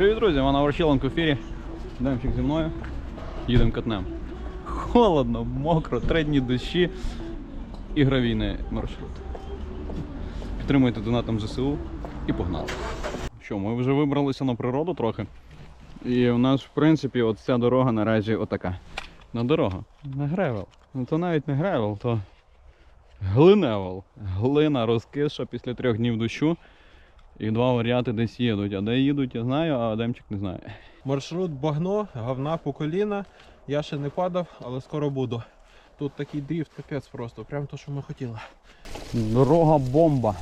Привіт, друзі! Вона Ворчеленко в ефірі. Демчик зі мною. Їдемо катнем. Холодно, мокро, три дні дощі і гравійний маршрут. Підтримуйте донатом ЗСУ і погнали. Що, ми вже вибралися на природу трохи. І у нас, в принципі, от ця дорога наразі отака. На дорога. На гревел. Ну то навіть не гревел, то глиневел. Глина розкисша після трьох днів дощу. І два варіанти десь їдуть. А де їдуть, я знаю, а Демчик не знає. Маршрут багно, говна по коліна. Я ще не падав, але скоро буду. Тут такий дріфт, капець просто, прям то, що ми хотіли. Дорога бомба.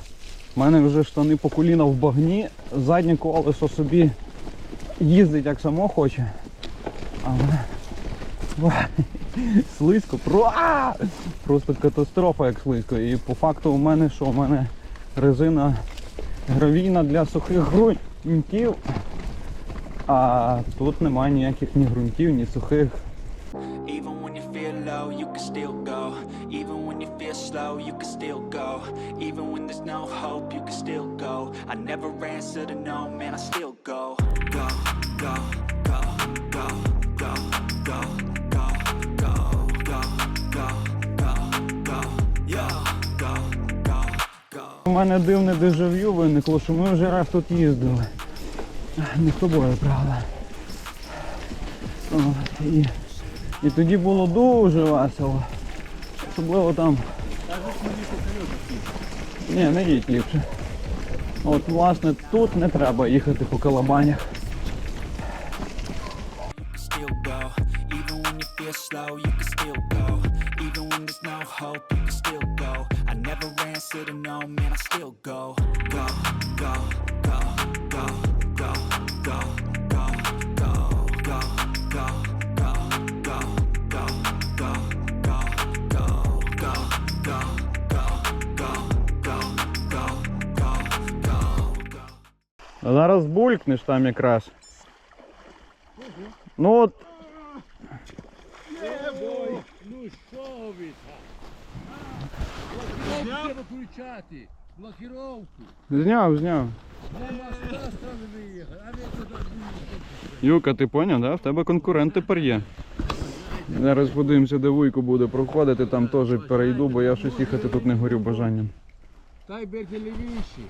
У мене вже штани по коліна в багні, заднє колесо собі їздить як само хоче. Але слизько, просто катастрофа як слизько. І по факту у мене що? У мене резина гравійна для сухих ґрунтів, а тут немає ніяких ні ґрунтів, ні сухих. Go, go, go, go, go. У мене дивне дежав'ю виникло, що ми вже раз тут їздили. Не з тобою, правда. От, і, і тоді було дуже весело. Особливо там. Ні, не їдь ліпше. От власне тут не треба їхати по калабанях. Зараз булькнеш там якраз. Ну от. Ну що ви там? Блокировку виключати. Блокировку. Зняв, зняв. Юка, ти поняв, да? В тебе конкурент тепер є. Зараз подивимося, де вуйку буде проходити, там теж перейду, бо я щось їхати тут не горю бажанням. Та й берте лівіші.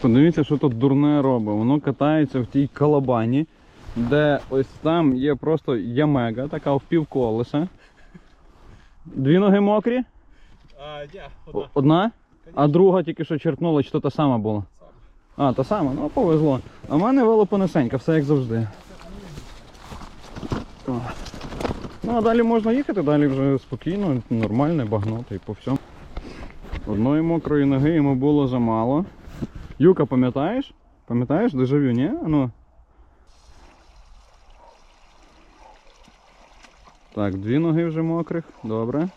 Подивіться, що тут дурне робить. Воно катається в тій калабані, де ось там є просто ямега, така в півколеса. Дві ноги мокрі, А, я, О- одна, а друга тільки що черкнула, чи то та сама була. А, та сама, ну повезло. А в мене вело понесенька, все як завжди. Ну а далі можна їхати, далі вже спокійно, нормально, багноти і по всьому. Одної мокрої ноги йому було замало. Юка, пам'ятаєш? Пам'ятаєш дежавю, ні? Ну. Так, дві ноги вже мокрих, добре.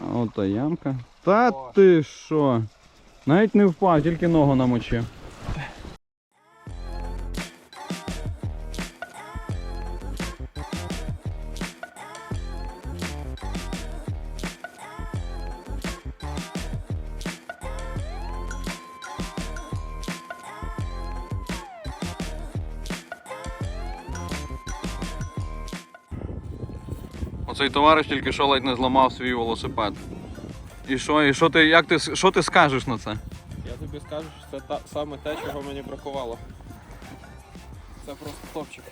А от та ямка. Та ти що? Навіть не впав, тільки ногу намочив. Оцей товариш тільки що ледь не зламав свій велосипед. І що, і що ти, як ти, що ти скажеш на це? Я тобі скажу, що це та, саме те, чого мені бракувало. Це просто топчик.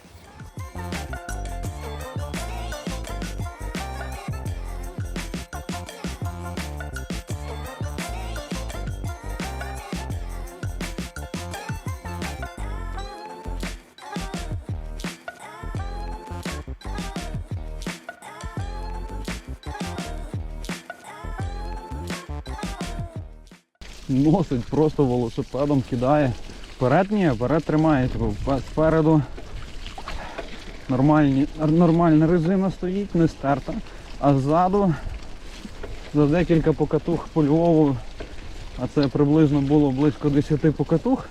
Носить просто велосипедом, кидає. Вперед ні, вперед тримає. Типу, спереду нормальні, нормальна резина стоїть, не стерта. А ззаду за декілька покатух по Львову, а це приблизно було близько 10 покатух,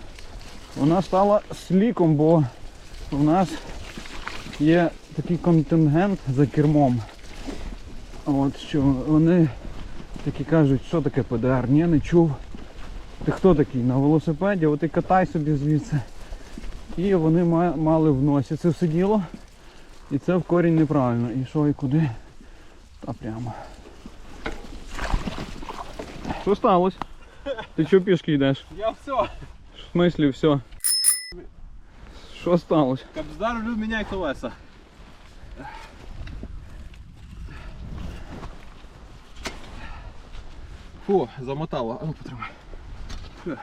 вона стала сліком, бо у нас є такий контингент за кермом. От що вони такі кажуть, що таке ПДР, ні, не чув. Ти хто такий? На велосипеді, от і катай собі звідси. І вони мали в носі це все діло. І це в корінь неправильно. І що і куди? Та прямо. Що сталося? Ти чого пішки йдеш? Я все. В смислі все. Що сталося? Кобздар вже міняй колеса. Фу, замотало. А ну потримай. Whew.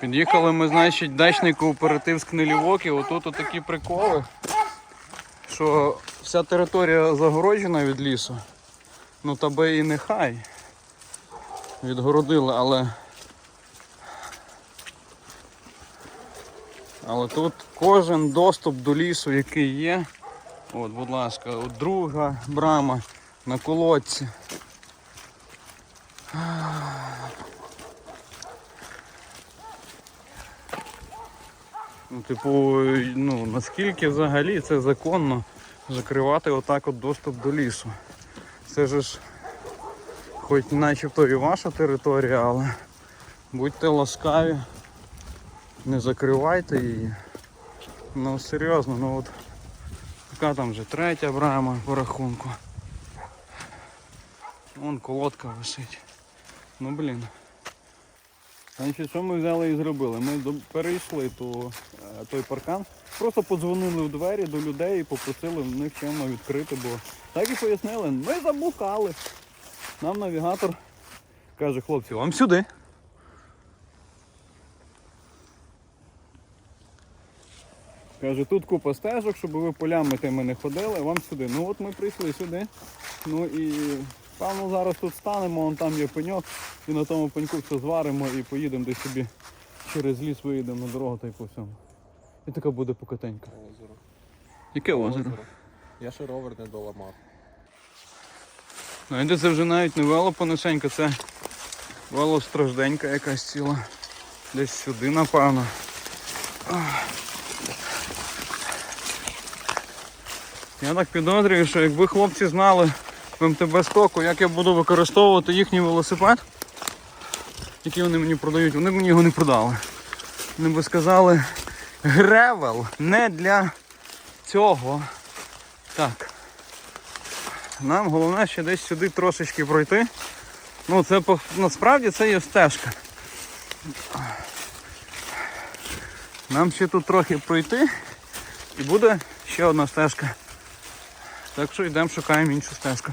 Під'їхали ми, значить, дачний кооператив з Книлівоки. Отут такі приколи, що вся територія загороджена від лісу. Ну та би і нехай. Відгородили, але. Але тут кожен доступ до лісу, який є. От, будь ласка, от друга брама на колодці. Ну, типу, ну наскільки взагалі це законно закривати отак от доступ до лісу. Це ж хоч начебто і ваша територія, але будьте ласкаві, не закривайте її. Ну серйозно, ну от яка там вже третя брама по рахунку. Вон колодка висить. Ну блін. Значить, що ми взяли і зробили? Ми перейшли ту, е, той паркан, просто подзвонили в двері до людей і попросили в них чимно відкрити, бо так і пояснили, ми заблукали. Нам навігатор каже, хлопці, вам сюди. Каже, тут купа стежок, щоб ви полями тими не ходили, вам сюди. Ну от ми прийшли сюди. Ну і певно зараз тут станемо, вон там є пеньок, і на тому пеньку все зваримо і поїдемо десь собі через ліс виїдемо на дорогу та й по всьому. І така буде покатенька. Озеро. Яке озеро? Я ще ровер не доламав. Знаєте, це вже навіть не велопонесенька, це велостражденька якась ціла. Десь сюди, напевно. Я так підозрюю, що якби хлопці знали в МТБ стоку, як я буду використовувати їхній велосипед, який вони мені продають, вони мені його не продали. Вони би сказали, гревел не для цього. Так. Нам головне ще десь сюди трошечки пройти. Ну це насправді це є стежка. Нам ще тут трохи пройти і буде ще одна стежка. Так що йдемо шукаємо іншу стежку.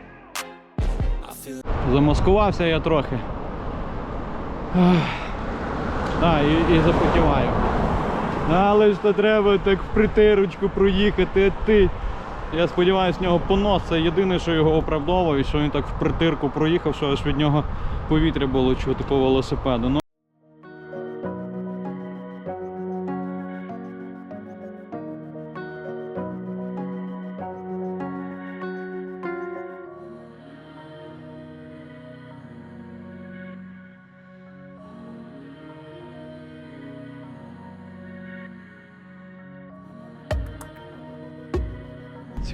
Замаскувався я трохи. А, і, і запотіваю. Але ж то треба так в притирочку проїхати, ти. Я сподіваюся, в нього понос. Це єдине, що його оправдовує, що він так в притирку проїхав, що аж від нього повітря було чути по велосипеду.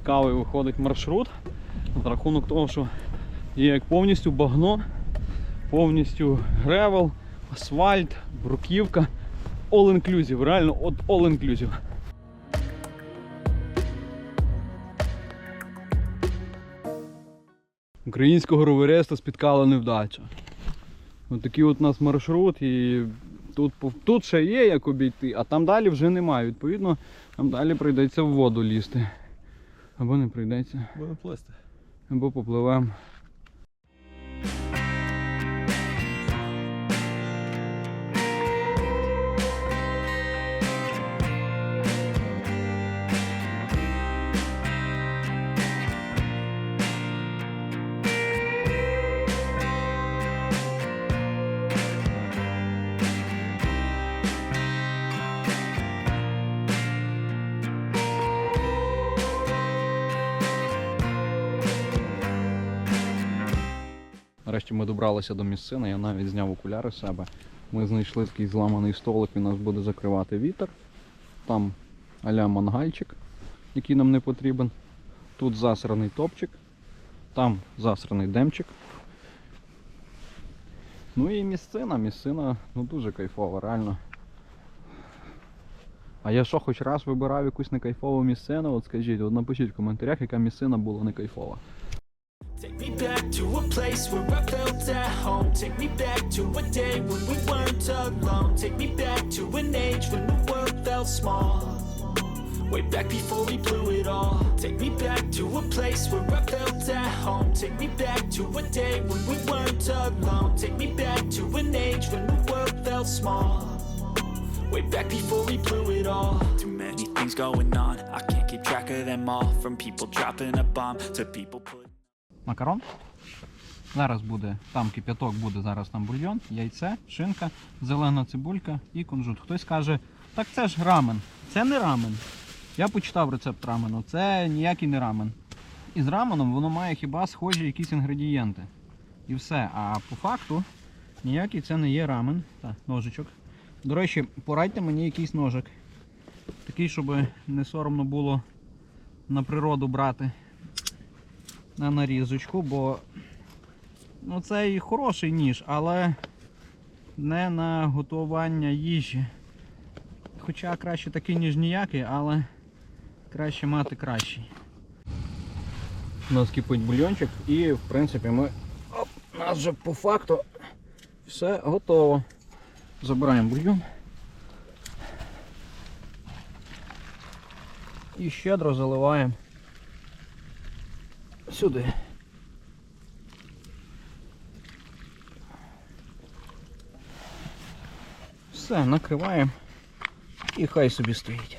Цікавий виходить маршрут за рахунок того, що є як повністю багно, повністю гревел, асфальт, бруківка. All inclusive, реально от all inclusive. Українського ровериста спіткала невдача. Ось такий от у нас маршрут, і тут, тут ще є як обійти, а там далі вже немає. Відповідно, нам далі прийдеться в воду лізти. Або не прийдеться, Будемо плисти. або попливемо. Нарешті ми добралися до місцини, я навіть зняв окуляри з себе. Ми знайшли такий зламаний столик, він нас буде закривати вітер. Там аля мангальчик, який нам не потрібен. Тут засраний топчик, там засраний демчик. Ну і місцина, місцина ну дуже кайфова, реально. А я що, хоч раз вибирав якусь некайфову місцину, от скажіть, от напишіть в коментарях, яка місцина була не кайфова. Take me back to a place where I felt at home. Take me back to a day when we weren't alone. Take me back to an age when the world felt small. Way back before we blew it all. Take me back to a place where I felt at home. Take me back to a day when we weren't alone. Take me back to an age when the world felt small. Way back before we blew it all. Too many things going on. I can't keep track of them all. From people dropping a bomb to people putting. Макарон. Зараз буде, там кип'яток буде, зараз там бульйон, яйце, шинка, зелена цибулька і кунжут. Хтось каже, так це ж рамен. Це не рамен. Я почитав рецепт рамену, це ніякий не рамен. І з раменом воно має хіба схожі якісь інгредієнти. І все. А по факту ніякий це не є рамен. Так, ножичок. До речі, порадьте мені якийсь ножик. Такий, щоб не соромно було на природу брати на нарізочку, бо ну, це і хороший ніж, але не на готування їжі. Хоча краще такий, ніж ніякий, але краще мати кращий. У нас кипить бульйончик і в принципі ми. Оп, у нас вже по факту все готово. Забираємо бульйон. І щедро заливаємо сюди. Все, накриваємо і хай собі стоїть.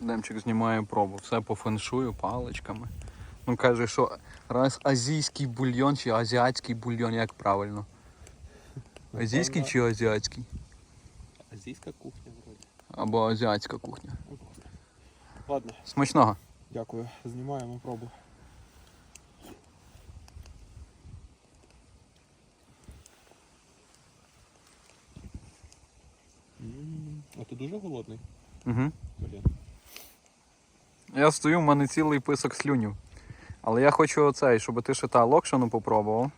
Демчик знімає пробу, все по феншую, паличками. Він каже, що раз азійський бульйон чи азіатський бульйон, як правильно? Азійський чи азіатський? Азійська кухня вроді. Або азіатська кухня. Ладно, Смачного. дякую. Знімаємо пробу. А ти дуже голодний? Угу. Блін. Я стою, в мене цілий писок слюнів. Але я хочу оцей, щоб ти ще та локшину попробував.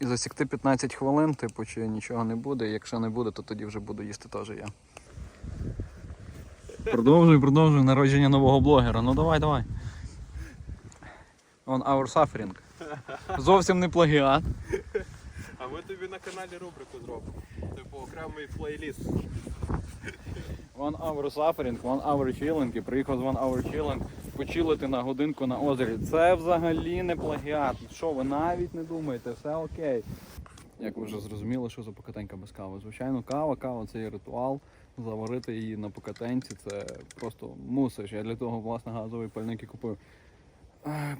І засікти 15 хвилин, типу, чи нічого не буде. Якщо не буде, то тоді вже буду їсти теж я. Продовжуй, продовжуй народження нового блогера. Ну давай, давай. On our suffering. Зовсім не плагіат. А ми тобі на каналі рубрику зробимо. Типу окремий плейліст. One hour suffering, one hour chilling, і приїхав з one hour chilling почилити на годинку на озері. Це взагалі не плагіат. Що ви навіть не думаєте, все окей. Як ви вже зрозуміли, що за покатенька без кави? Звичайно, кава, кава це є ритуал. Заварити її на покатенці це просто мусиш. Я для того власне газовий пальник і купив.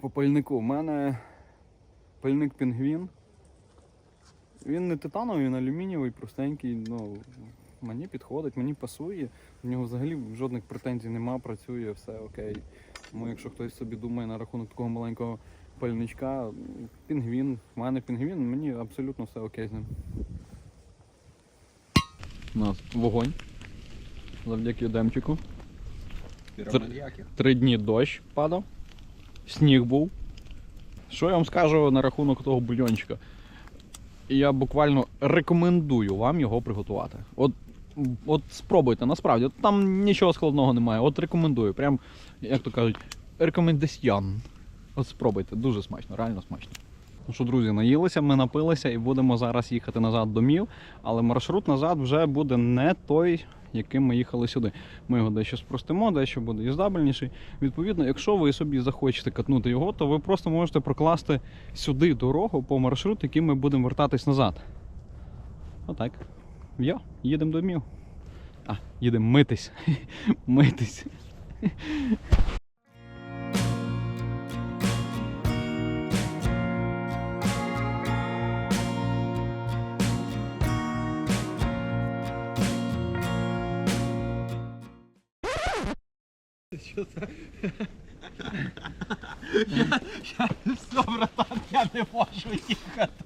По пальнику. У мене пальник пінгвін. Він не титановий, він алюмінієвий, простенький, ну Мені підходить, мені пасує. У нього взагалі жодних претензій нема, працює, все окей. Тому якщо хтось собі думає на рахунок такого маленького пальничка, пінгвін, в мене пінгвін, мені абсолютно все окей з ним. У нас вогонь. Завдяки демчику. Три дні дощ падав, сніг був. Що я вам скажу на рахунок того бульйончика? Я буквально рекомендую вам його приготувати. От, от спробуйте, насправді, там нічого складного немає. От рекомендую. Прям, як то кажуть, рекомендаціон. От спробуйте, дуже смачно, реально смачно. Ну що, друзі, наїлися, ми напилися і будемо зараз їхати назад до Мів, але маршрут назад вже буде не той, яким ми їхали сюди. Ми його дещо спростимо, дещо буде їздабельніший. Відповідно, якщо ви собі захочете катнути його, то ви просто можете прокласти сюди дорогу по маршруту, яким ми будемо вертатись назад. Отак. Йо, їдемо до Мів. А, їдемо митись. митись. Все, братан, я не можу їхати.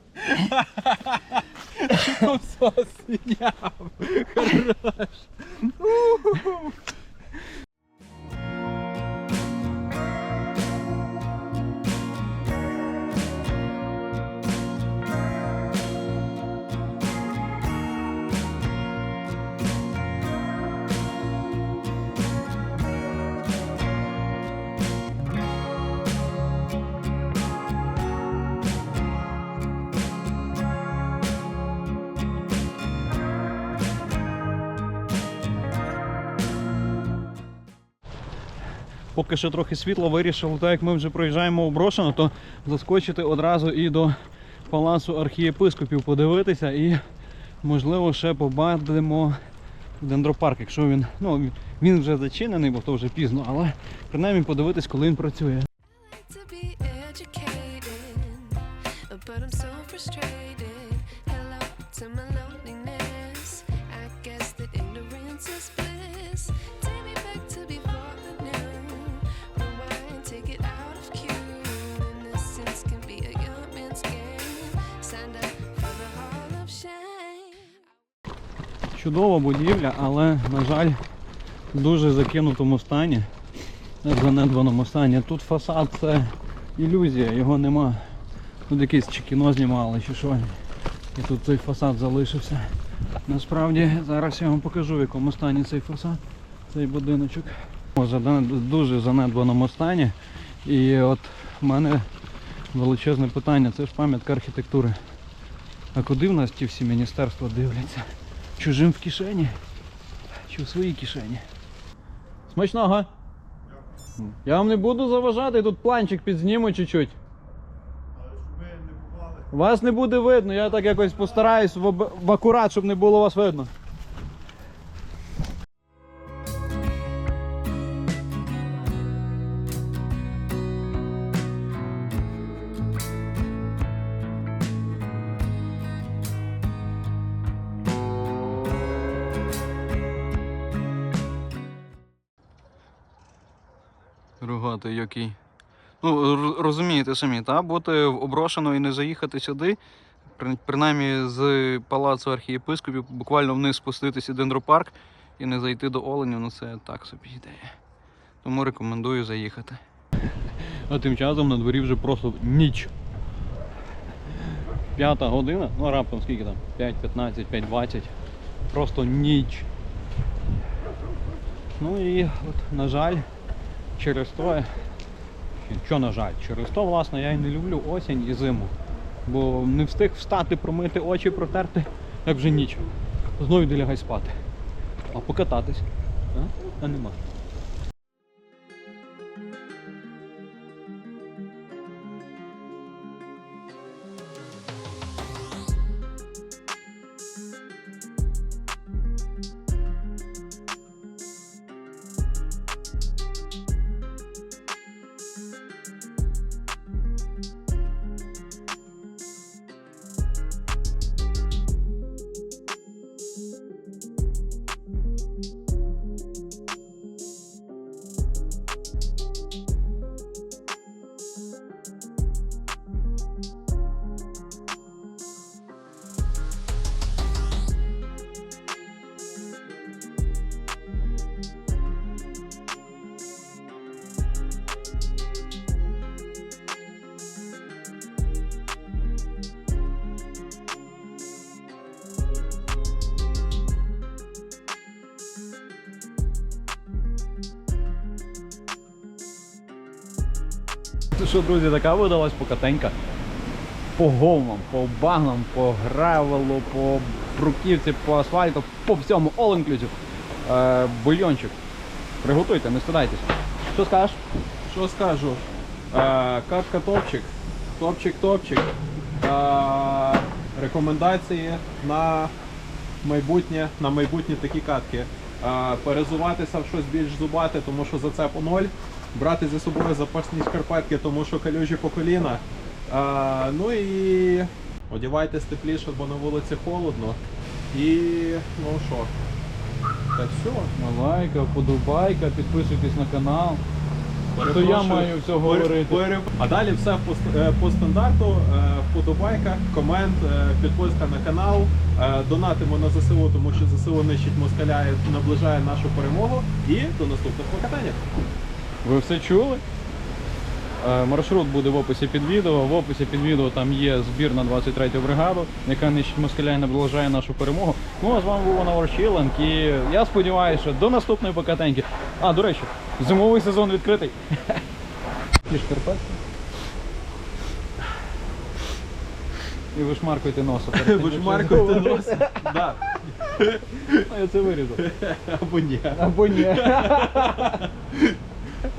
Все зняв. Хорош. Поки що трохи світло вирішив, так як ми вже проїжджаємо у Брошено, то заскочити одразу і до палацу архієпископів подивитися і, можливо, ще побачимо дендропарк, якщо він. Ну, він- вже зачинений, бо то вже пізно, але принаймні подивитись, коли він працює. but I'm so frustrated. Чудова будівля, але, на жаль, в дуже закинутому стані, в занедбаному стані. Тут фасад це ілюзія, його нема. Тут якесь чи кіно знімали, чи що. І тут цей фасад залишився. Насправді зараз я вам покажу, в якому стані цей фасад, цей будиночок. Зада- дуже занедбаному стані. І от в мене величезне питання, це ж пам'ятка архітектури. А куди в нас ті всі міністерства дивляться? Чужим в кишені? Чи в своїй кишені? Смачного! Я вам не буду заважати, тут планчик підзніму чуть-чуть. Вас не буде видно, я так якось постараюсь в, в акурат, щоб не було вас видно. Рогатий який. Ну, розумієте самі, та? бути оброшено і не заїхати сюди, при- принаймні з палацу архієпископів, буквально вниз спуститися дендропарк і не зайти до оленів, ну це так собі ідея. Тому рекомендую заїхати. А тим часом на дворі вже просто ніч. П'ята година, ну раптом скільки там? 5.15, 5.20. Просто ніч. Ну і от, на жаль, через то, що на жаль, через то, власне, я і не люблю осінь і зиму. Бо не встиг встати, промити очі, протерти, як вже ніч. Знову йди лягай спати. А покататись? А, а нема. Що, друзі, така видалась покатенька. По говнам, по багнам, по гравелу, по бруківці, по асфальту, по всьому, all inclusive. Е, бульйончик. Приготуйте, не стидайтесь. Що скажеш? Що скажу? Е, катка топчик. Топчик, топчик. Е, рекомендації на майбутнє, на майбутні такі катки. Е, перезуватися в щось більш зубате, тому що зацепу ноль. Брати зі собою запасні шкарпетки, тому що калюжі по коліна. Е, ну і одівайтесь тепліше, бо на вулиці холодно. І ну що? Та все. Лайка, подобайка, підписуйтесь на канал. То я маю все говорити. А далі все по, е, по стандарту. Е, Вподобайка, комент, е, підписка на канал. Донатимо на ЗСУ, тому що ЗСУ нищить москаля і наближає нашу перемогу. І до наступних покатань. Ви все чули? Е, Маршрут буде в описі під відео. В описі під відео там є збір на 23-ю бригаду, яка нищить москаля і наближає нашу перемогу. Ну а з вами був Іван Ворчіленк і я сподіваюся, що до наступної покатеньки. А, до речі, зимовий сезон відкритий. Ті шкарпетки. І вишмаркуйте носа. перед тим, Ви ж як маркуєте. Да. А Я це вирізав. Або ні. Або ні.